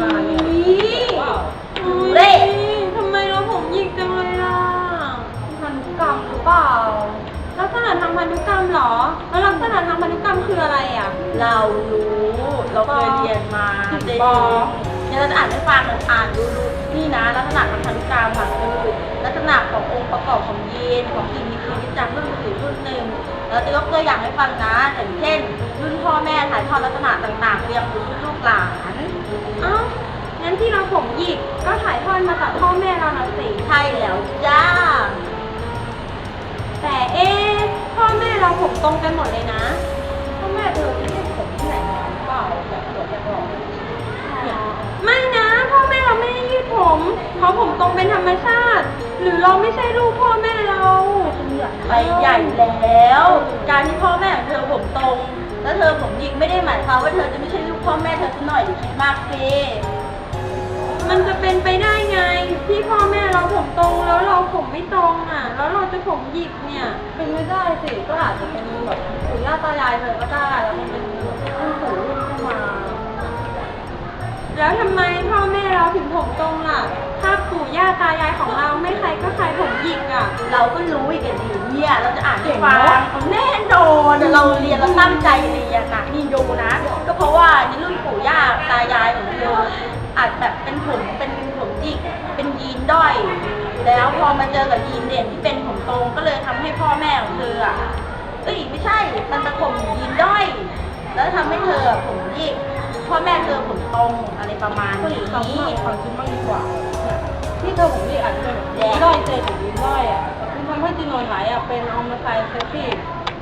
มาเนี่ยว้าวเละทำไมเราผมหยิกจังเลยล่ะพันธุกรรมหรือเปล่า ลักษณะทางพันธุกรรมเหรอ แล้วลักษณะทางพันธุกรรมคืออะไรอะ เรารู้ เราเคยเรียนมาเด็กเนี่ยเราจะอ่านให้ฟังอ่านดูดูนี่นะ ลักษณะทางพันธุกรรมค่ะคือลักษณะขององค์ประกอบของยีนของสิ่งมีชีวิตจากรุ่นสู่รุ่นหนึ่งเราจะยกตัวอย่างให้ฟังนะอย่างเช่น รุ่นพ่อแม่ถ่ายทอดลักษณะต่างๆเรียง หยิกก็ถ่ายทอดมาจากพ่อแม่เราน่ะสิ ใช่แล้วจ้า แต่เอ๊ะพ่อแม่เราผมตรงกันหมดเลยนะ พ่อแม่เธอไม่ได้ผมที่ไหนมาหรือเปล่าแบบเกิดจากหลอกไม่นะพ่อแม่เราไม่ได้ยืดผมเขาผมตรงเป็นธรรมชาติ หรือเราไม่ใช่ลูกพ่อแม่เราไปใหญ่แล้ว การที่พ่อแม่ของเธอผมตรง แล้วเธอผมหยิกไม่ได้หมายความว่าเธอจะไม่ใช่ลูกพ่อแม่เธอสักหน่อยอย่าคิดมากสิ มันจะเป็นไปได้ไง ที่พ่อแม่เราผมตรงแล้วเราผมไม่ตรงอะ แล้วเราจะผมหยิกเนี่ย เป็นไม่ได้สิก็อาจจะเป็นแบบปู่ย่าตายายเธอก็ได้แล้วมันเป็นรุ่นปู่รุ่นขึ้นมา แล้วทำไมพ่อแม่เราถึงผมตรงล่ะ ถ้าปู่ย่าตายายของเราไม่ใครก็ใครผมหยิกอะ เราก็รู้อีกอะดีเนี่ยเราจะอ่านให้เก่งฟังเนอะแน่นอนเดี๋ยวเราเรียนเราตั้งใจเรียนนะนี่ดูนะ ก็เพราะว่าในรุ่นปู่ย่าตายาย มาเจอกับยีนเด่นที่เป็นผมตรงก็เลยทำให้พ่อแม่ของเธออะเอ้ยไม่ใช่ มันเป็นผมยีนด้อย แล้วทำให้เธอผมหยิกพ่อแม่เธอผมตรงอะไรประมาณคนนี้อื่นฟังมากฟังฉันบ้างดีกว่าเนี่ยที่เธอผมนี่อาจจะเป็นแบบยีนด้อยเจอกับยีนด้อยอะมันทำให้จีโนไทป์อะเป็นออมไซเซฟี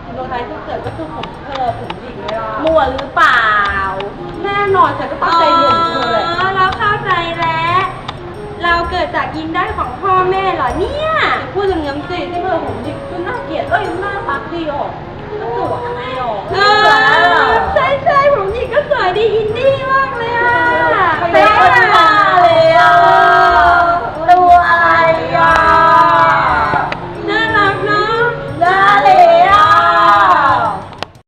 จีโนไทป์ที่เกิดก็คือผมเธอผมหยิกเวลามั่วหรือเปล่า แน่นอนฉันก็ตั้งใจเรียนของเธอแหละ ดจากยินได้ของพ่อแม่เหรอเนี่ยอย่าพูดอย่างนั้นสิที่เธอผมหยิกก็น่าเกลียดเอ้ยน่ารักดีออกน่าสวยดีออกเออ